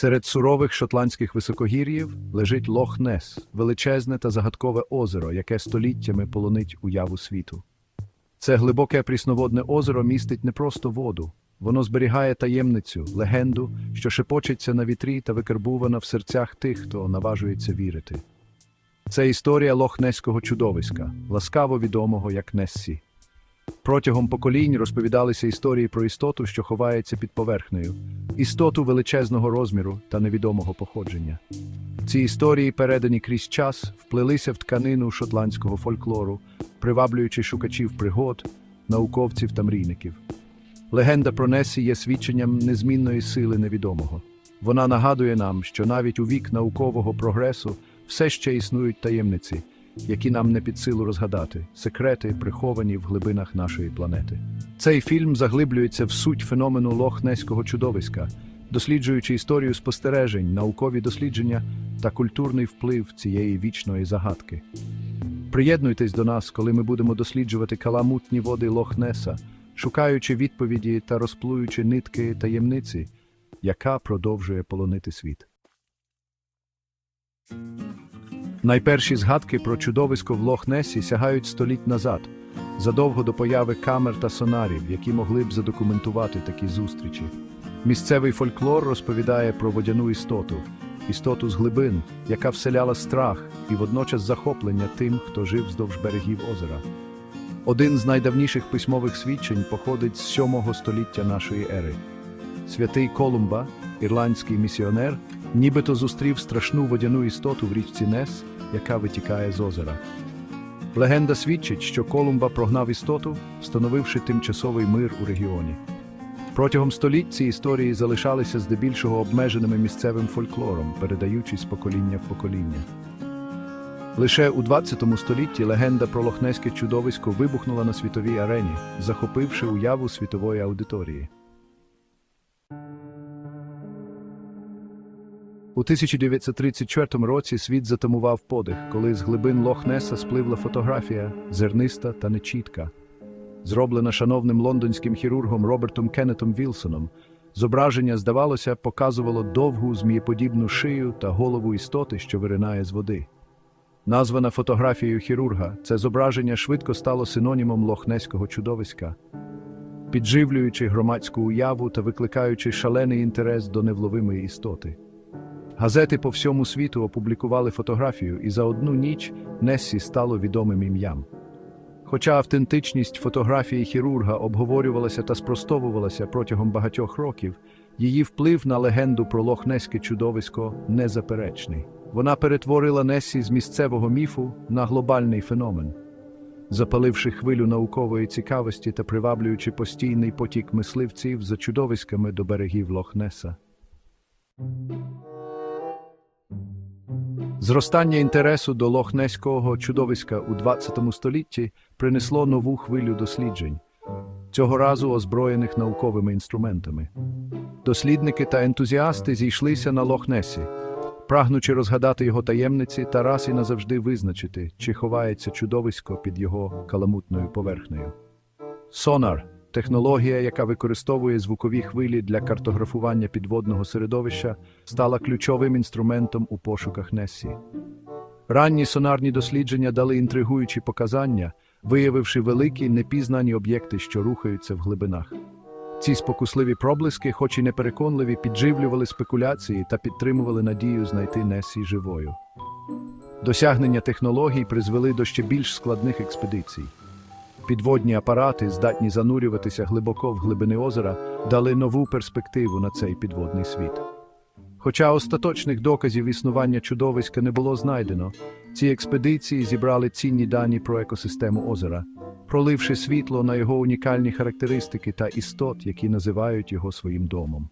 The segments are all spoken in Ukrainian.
Серед сурових шотландських високогір'їв лежить Лох-Нес, величезне та загадкове озеро, яке століттями полонить уяву світу. Це глибоке прісноводне озеро містить не просто воду, воно зберігає таємницю, легенду, що шепочеться на вітрі та викарбувана в серцях тих, хто наважується вірити. Це історія лохнеського чудовиська, ласкаво відомого як Нессі. Протягом поколінь розповідалися історії про істоту, що ховається під поверхнею, істоту величезного розміру та невідомого походження. Ці історії, передані крізь час, вплилися в тканину шотландського фольклору, приваблюючи шукачів пригод, науковців та мрійників. Легенда про Несі є свідченням незмінної сили невідомого. Вона нагадує нам, що навіть у вік наукового прогресу все ще існують таємниці, які нам не під силу розгадати, секрети, приховані в глибинах нашої планети. Цей фільм заглиблюється в суть феномену лохнеського чудовиська, досліджуючи історію спостережень, наукові дослідження та культурний вплив цієї вічної загадки. Приєднуйтесь до нас, коли ми будемо досліджувати каламутні води Лохнеса, шукаючи відповіді та розплуючи нитки таємниці, яка продовжує полонити світ. Найперші згадки про чудовисько в Лох-Несі сягають століть назад, задовго до появи камер та сонарів, які могли б задокументувати такі зустрічі. Місцевий фольклор розповідає про водяну істоту, істоту з глибин, яка вселяла страх і водночас захоплення тим, хто жив вздовж берегів озера. Один з найдавніших письмових свідчень походить з 7 століття нашої ери. Святий Колумба, ірландський місіонер, нібито зустрів страшну водяну істоту в річці Нес, яка витікає з озера. Легенда свідчить, що Колумба прогнав істоту, встановивши тимчасовий мир у регіоні. Протягом століть ці історії залишалися здебільшого обмеженими місцевим фольклором, передаючись покоління в покоління. Лише у 20 столітті легенда про лохнеське чудовисько вибухнула на світовій арені, захопивши уяву світової аудиторії. У 1934 році світ затамував подих, коли з глибин Лох-Неса спливла фотографія, зерниста та нечітка. Зроблена шановним лондонським хірургом Робертом Кеннетом Вілсоном, зображення, здавалося, показувало довгу змієподібну шию та голову істоти, що виринає з води. Названа фотографією хірурга, це зображення швидко стало синонімом лохнеського чудовиська, підживлюючи громадську уяву та викликаючи шалений інтерес до невловимої істоти. Газети по всьому світу опублікували фотографію, і за одну ніч Нессі стало відомим ім'ям. Хоча автентичність фотографії хірурга обговорювалася та спростовувалася протягом багатьох років, її вплив на легенду про лохнеське чудовисько незаперечний. Вона перетворила Нессі з місцевого міфу на глобальний феномен, запаливши хвилю наукової цікавості та приваблюючи постійний потік мисливців за чудовиськами до берегів Лохнеса. Зростання інтересу до лохнеського чудовиська у 20 столітті принесло нову хвилю досліджень, цього разу озброєних науковими інструментами. Дослідники та ентузіасти зійшлися на Лохнесі, прагнучи розгадати його таємниці та раз і назавжди визначити, чи ховається чудовисько під його каламутною поверхнею. Сонар технологія, яка використовує звукові хвилі для картографування підводного середовища, стала ключовим інструментом у пошуках Нессі. Ранні сонарні дослідження дали інтригуючі показання, виявивши великі непізнані об'єкти, що рухаються в глибинах. Ці спокусливі проблиски, хоч і непереконливі, підживлювали спекуляції та підтримували надію знайти Несі живою. Досягнення технологій призвели до ще більш складних експедицій. Підводні апарати, здатні занурюватися глибоко в глибини озера, дали нову перспективу на цей підводний світ. Хоча остаточних доказів існування чудовиська не було знайдено, ці експедиції зібрали цінні дані про екосистему озера, проливши світло на його унікальні характеристики та істот, які називають його своїм домом.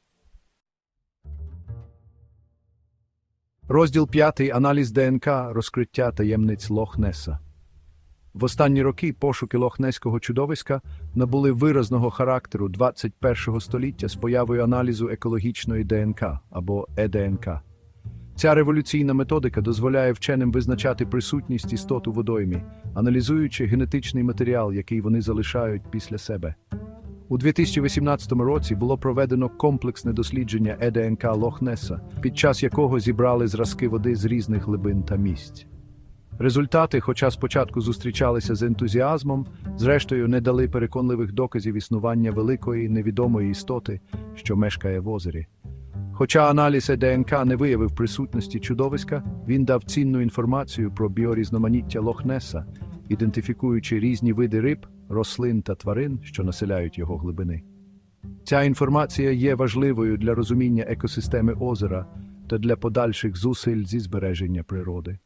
Розділ 5. Аналіз ДНК. Розкриття таємниць Лох-Неса. В останні роки пошуки лохнеського чудовиська набули виразного характеру 21 століття з появою аналізу екологічної ДНК або ЕДНК. Ця революційна методика дозволяє вченим визначати присутність істот у водоймі, аналізуючи генетичний матеріал, який вони залишають після себе. У 2018 році було проведено комплексне дослідження ЕДНК Лохнеса, під час якого зібрали зразки води з різних глибин та місць. Результати, хоча спочатку зустрічалися з ентузіазмом, зрештою не дали переконливих доказів існування великої невідомої істоти, що мешкає в озері. Хоча аналіз ДНК не виявив присутності чудовиська, він дав цінну інформацію про біорізноманіття Лохнеса, ідентифікуючи різні види риб, рослин та тварин, що населяють його глибини. Ця інформація є важливою для розуміння екосистеми озера та для подальших зусиль зі збереження природи.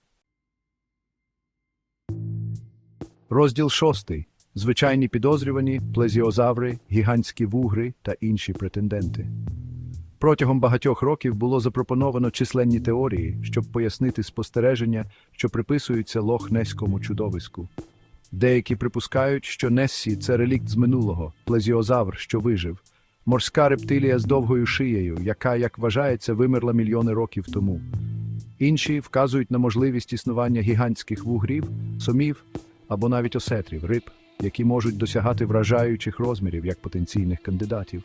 Розділ шостий. Звичайні підозрювані, плезіозаври, гігантські вугри та інші претенденти. Протягом багатьох років було запропоновано численні теорії, щоб пояснити спостереження, що приписуються лох-неському чудовиську. Деякі припускають, що Нессі це релікт з минулого, плезіозавр, що вижив, морська рептилія з довгою шиєю, яка, як вважається, вимерла мільйони років тому. Інші вказують на можливість існування гігантських вугрів, сомів або навіть осетрів, риб, які можуть досягати вражаючих розмірів як потенційних кандидатів.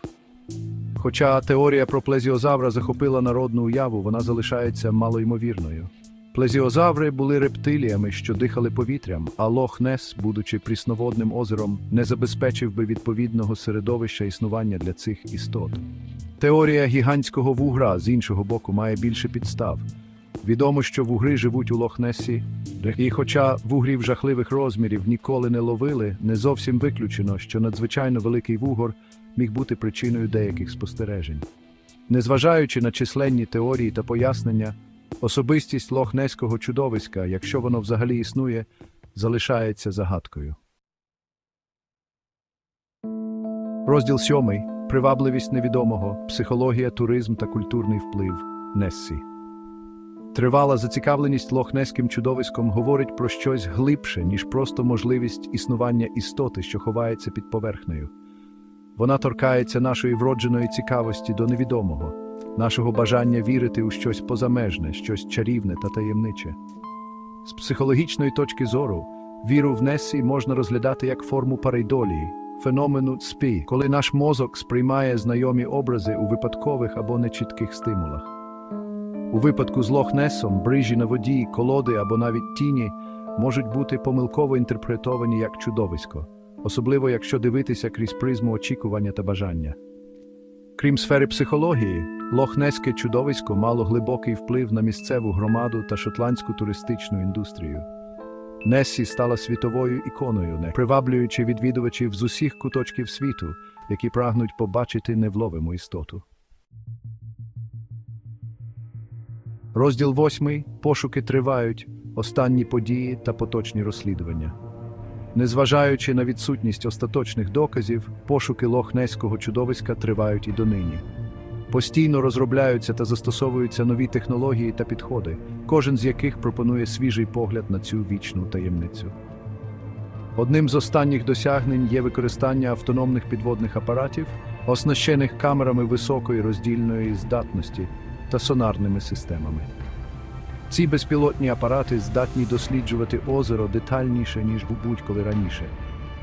Хоча теорія про плезіозавра захопила народну уяву, вона залишається малоймовірною. Плезіозаври були рептиліями, що дихали повітрям, а Лох-Нес, будучи прісноводним озером, не забезпечив би відповідного середовища існування для цих істот. Теорія гігантського вугра з іншого боку має більше підстав. Відомо, що вугри живуть у Лох-Несі, і хоча вугрів жахливих розмірів ніколи не ловили, не зовсім виключено, що надзвичайно великий вугор міг бути причиною деяких спостережень. Незважаючи на численні теорії та пояснення, особистість лохнеського чудовиська, якщо воно взагалі існує, залишається загадкою. Розділ сьомий. Привабливість невідомого, психологія, туризм та культурний вплив Нессі. Тривала зацікавленість лохнеським чудовиськом говорить про щось глибше, ніж просто можливість існування істоти, що ховається під поверхнею. Вона торкається нашої вродженої цікавості до невідомого, нашого бажання вірити у щось позамежне, щось чарівне та таємниче. З психологічної точки зору, віру в Несі можна розглядати як форму парейдолії, феномену спі, коли наш мозок сприймає знайомі образи у випадкових або нечітких стимулах. У випадку з Лох-Несом брижі на воді, колоди або навіть тіні можуть бути помилково інтерпретовані як чудовисько, особливо якщо дивитися крізь призму очікування та бажання. Крім сфери психології, лохнеське чудовисько мало глибокий вплив на місцеву громаду та шотландську туристичну індустрію. Нессі стала світовою іконою, приваблюючи відвідувачів з усіх куточків світу, які прагнуть побачити невловиму істоту. Розділ восьмий. Пошуки тривають, останні події та поточні розслідування. Незважаючи на відсутність остаточних доказів, пошуки лохнеського чудовиська тривають і донині. Постійно розробляються та застосовуються нові технології та підходи, кожен з яких пропонує свіжий погляд на цю вічну таємницю. Одним з останніх досягнень є використання автономних підводних апаратів, оснащених камерами високої роздільної здатності та сонарними системами. Ці безпілотні апарати здатні досліджувати озеро детальніше, ніж будь-коли раніше,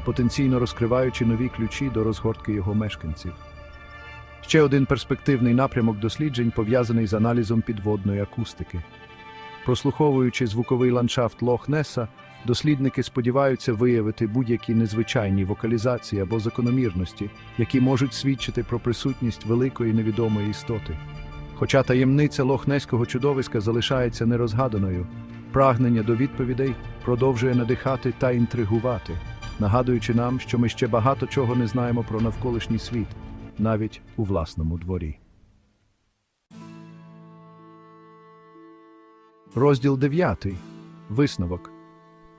потенційно розкриваючи нові ключі до розгортки його мешканців. Ще один перспективний напрямок досліджень пов'язаний з аналізом підводної акустики. Прослуховуючи звуковий ландшафт Лох-Неса, дослідники сподіваються виявити будь-які незвичайні вокалізації або закономірності, які можуть свідчити про присутність великої невідомої істоти. Хоча таємниця лохнеського чудовиська залишається нерозгаданою, прагнення до відповідей продовжує надихати та інтригувати, нагадуючи нам, що ми ще багато чого не знаємо про навколишній світ, навіть у власному дворі. Розділ 9. Висновок.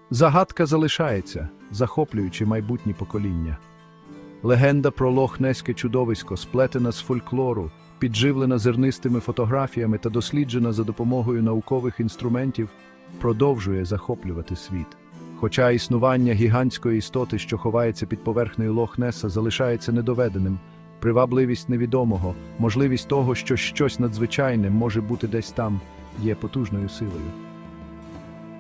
Загадка залишається, захоплюючи майбутні покоління. Легенда про лохнеське чудовисько сплетена з фольклору, підживлена зернистими фотографіями та досліджена за допомогою наукових інструментів, продовжує захоплювати світ. Хоча існування гігантської істоти, що ховається під поверхнею Лох-Неса, залишається недоведеним, привабливість невідомого, можливість того, що щось надзвичайне може бути десь там, є потужною силою.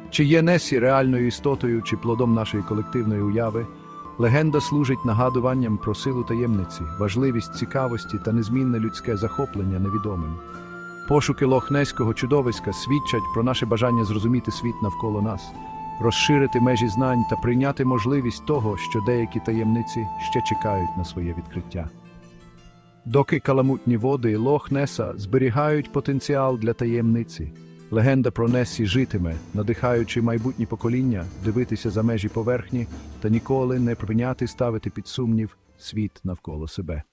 Чи є Несі реальною істотою чи плодом нашої колективної уяви, Легенда служить нагадуванням про силу таємниці, важливість цікавості та незмінне людське захоплення невідомим. Пошуки лохнеського чудовиська свідчать про наше бажання зрозуміти світ навколо нас, розширити межі знань та прийняти можливість того, що деякі таємниці ще чекають на своє відкриття. Доки каламутні води Лох-Неса зберігають потенціал для таємниці, легенда про Несі житиме, надихаючи майбутні покоління дивитися за межі поверхні та ніколи не прийняти ставити під сумнів світ навколо себе.